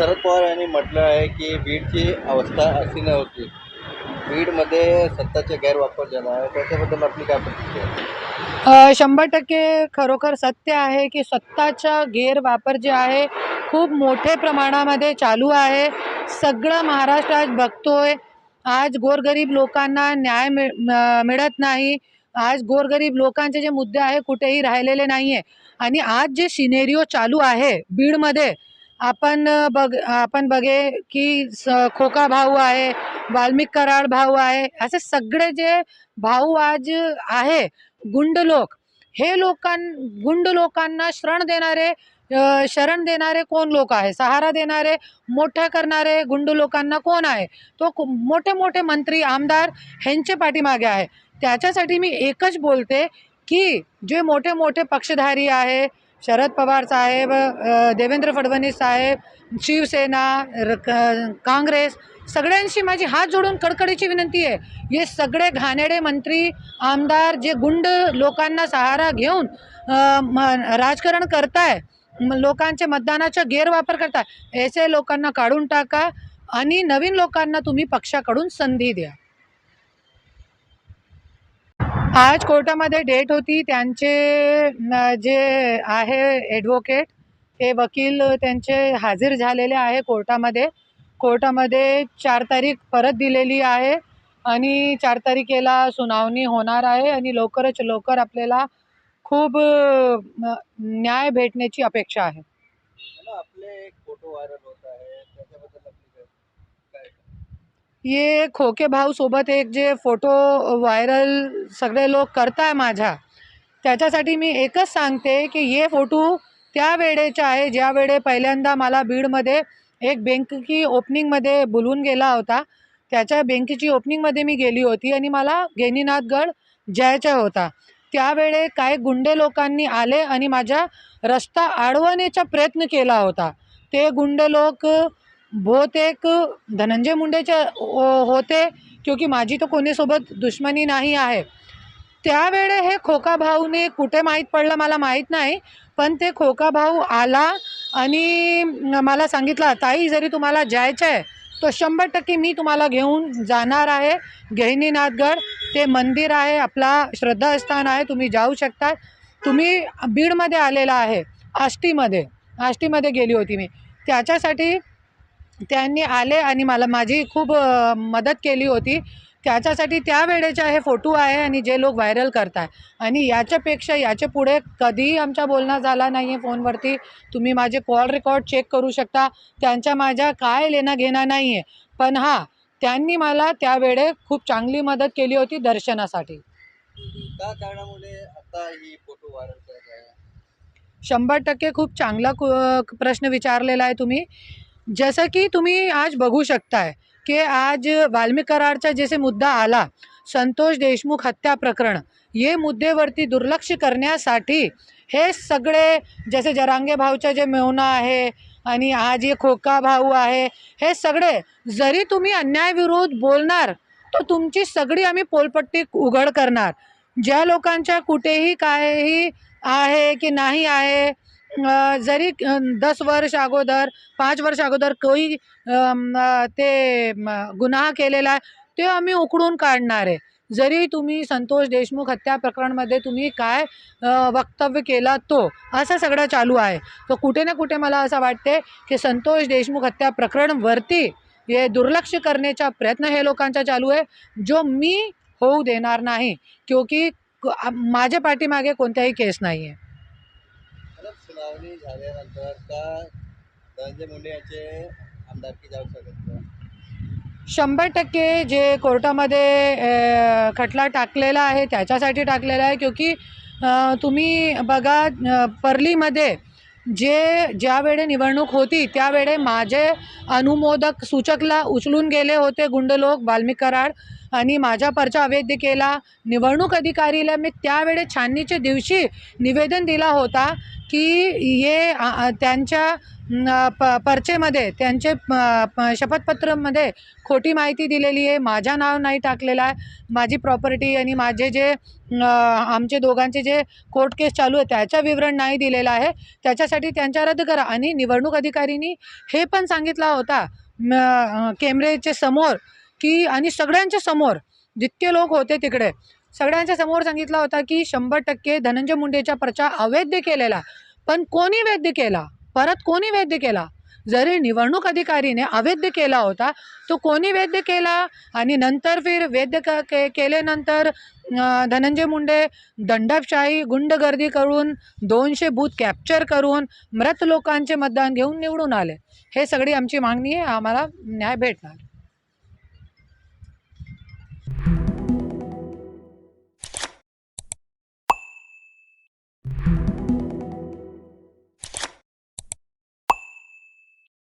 शरद पवार यांनी म्हटलं आहे की बीडची अवस्था अशी नव्हती. बीडमध्ये सत्ताचे गैरवापर झाला आहे त्याच्याबद्दल आपली काय प्रतिक्रिया शंभर टक्के खरोखर सत्य आहे की सत्ताचा गैरवापर जे आहे खूप मोठ्या प्रमाणामध्ये चालू आहे. सगळं महाराष्ट्र आज बघतोय. आज गोरगरीब लोकांना न्याय मिळ मिळत नाही. आज गोरगरीब लोकांचे जे मुद्दे आहे कुठेही राहिलेले नाही आहे आणि आज जे सिनेरिओ चालू आहे बीडमध्ये आपण बघ आपण बघे की स खोका भाऊ आहे वाल्मिक कराड भाऊ आहे असे सगळे जे भाऊ आज आहे गुंड लोक हे लोकां गुंड लोकांना शरण देणारे शरण देणारे कोण लोक आहे? सहारा देणारे मोठ्या करणारे गुंड लोकांना कोण आहे? तो मोठे मोठे मंत्री आमदार ह्यांचे पाठीमागे आहे. त्याच्यासाठी मी एकच बोलते की जे मोठे मोठे पक्षधारी आहे शरद पवार साहेब देवेंद्र फडणवीस साहेब शिवसेना र- क- काँग्रेस सगळ्यांशी माझी हात जोडून कडकडीची विनंती आहे. हे सगळे घाणेडे मंत्री आमदार जे गुंड लोकांना सहारा घेऊन म- राजकारण करताय लोकांचे मतदानाचा गैरवापर करताय ऐसे लोकांना काढून टाका आणि नवीन लोकांना तुम्ही पक्षाकडून संधी द्या. आज कोर्टामध्ये डेट होती त्यांचे जे आहे ॲडव्होकेट हे वकील त्यांचे हजर झालेले आहे कोर्टामध्ये. कोर्टामध्ये चार तारीख परत दिलेली आहे आणि चार तारखेला सुनावणी होणार आहे आणि लवकरच लवकर आपल्याला खूप न्याय भेटण्याची अपेक्षा आहे. आपले एक फोटो व्हायरल होत आहे त्याच्याबद्दल ये खोके भाऊसोबत एक जे फोटो व्हायरल सगळे लोक करताय माझ्या त्याच्यासाठी मी एकच सांगते की ये फोटो त्या वेळेचा आहे ज्या वेळे पहिल्यांदा मला बीडमध्ये एक बँकेची ओपनिंगमध्ये बोलून गेला होता त्याच्या बँकेची ओपनिंगमध्ये मी गेली होती आणि मला गेनीनाथगड जायचा होता. त्यावेळे काही गुंडे लोकांनी आले आणि माझा रस्ता अडवण्याचा प्रयत्न केला होता. ते गुंड लोक बहुतेक धनंजय मुंडेचे हो- होते क्योंकि माझी तर कोणीसोबत दुश्मनी नाही आहे. त्यावेळे हे खोका भाऊने कुठे माहीत पडलं मला माहीत नाही पण ते खोका भाऊ आला आणि मला सांगितलं ताई जरी तुम्हाला जायचं आहे तो शंभर टक्के मी तुम्हाला घेऊन जाणार आहे गहिनीनाथगड. ते मंदिर आहे आपला श्रद्धास्थान आहे तुम्ही जाऊ शकता तुम्ही बीडमध्ये आलेला आहे आष्टीमध्ये. आष्टीमध्ये गेली होती मी. त्याच्यासाठी त्यांनी आले आणि मला माझी खूप मदत केली होती. त्याच्यासाठी त्या वेळेचे हे फोटो आहे आणि जे लोक व्हायरल करताय. आणि याच्यापेक्षा याच्यापुढे कधीही आमचा बोलणं झाला नाही आहे फोनवरती. तुम्ही माझे कॉल रेकॉर्ड चेक करू शकता. त्यांच्या माझ्या काय लेणं घेणं नाही आहे पण हां त्यांनी मला त्यावेळे खूप चांगली मदत केली होती दर्शनासाठी. त्या कारणामुळे आता ही फोटो व्हायरल करत आहे? शंभर टक्के खूप चांगला कु- प्रश्न विचारलेला आहे तुम्ही. जसं की तुम्ही आज बघू शकताय की आज वाल्मिक कराडचा जसे मुद्दा आला संतोष देशमुख हत्या प्रकरण हे मुद्देवरती दुर्लक्ष करण्यासाठी हे सगळे जसे जरांगे भाऊच्या जे मेवणा आहे आणि आज हे खोका भाऊ आहे हे सगळे जरी तुम्ही अन्यायविरोध बोलणार तर तुमची सगळी आम्ही पोलपट्टी उघड करणार. ज्या लोकांच्या कुठेही काहीही आहे की नाही आहे जरी दस वर्ष अगोदर पाच वर्ष अगोदर कोई ते गुन्हा केलेला आहे ते आम्ही उकडून काढणार आहे. जरी तुम्ही संतोष देशमुख हत्या प्रकरणमध्ये तुम्ही काय वक्तव्य केला तो असं सगळं चालू आहे. तर कुठे ना कुठे मला असं वाटते की संतोष देशमुख हत्या प्रकरणवरती हे दुर्लक्ष करण्याचा प्रयत्न हे लोकांचा चालू आहे. जो मी होऊ देणार नाही क्योंकि क- माझ्या पाठीमागे कोणत्याही केस नाही आहे सुनावणी झाल्यानंतर का धनंजय मुंडे यांचे आमदारकी जाऊ शकत शंभर टक्के जे कोर्टामध्ये अ, खटला टाकलेला आहे त्याच्यासाठी टाकलेला आहे क्योंकि अ, तुम्ही बघा अ, परलीमध्ये जे ज्यावेळे निवडणूक होती त्यावेळे माझे अनुमोदक सूचकला उचलून गेले होते गुंड लोक वाल्मिक कराड आणि माझा पर्चा अवैध केला निवडणूक अधिकारीला मी त्यावेळे छाननीच्या दिवशी निवेदन दिला होता की ये त्यांच्या प पर्चेमध्ये त्यांचे प- प- शपथपत्रामध्ये खोटी माहिती दिलेली आहे. माझ्या नाव नाही टाकलेलं आहे. माझी प्रॉपर्टी आणि माझे जे आमचे दोघांचे जे कोर्ट केस चालू आहे त्याचं विवरण नाही दिलेलं आहे. त्याच्यासाठी त्यांच्या रद्द करा. आणि निवडणूक अधिकारीनी हे पण सांगितला होता म, कॅमेरेच्या समोर की आणि सगळ्यांच्या समोर जितके लोक होते तिकडे सगळ्यांच्या समोर सांगितला होता की शंभर टक्के धनंजय मुंडेचा प्रचार अवैध केलेला. पण कोणी वैध केला? परत कोणी वैध केला? जरी निवडणूक अधिकारीने अवैध केला होता तो कोणी वैध केला? आणि नंतर फिर वैध क के केल्यानंतर धनंजय मुंडे दंडशाही गुंडगर्दी करून दोनशे बूथ कॅप्चर करून मृत लोकांचे मतदान घेऊन निवडून आले. हे सगळी आमची मागणी आहे. आम्हाला न्याय भेटणार.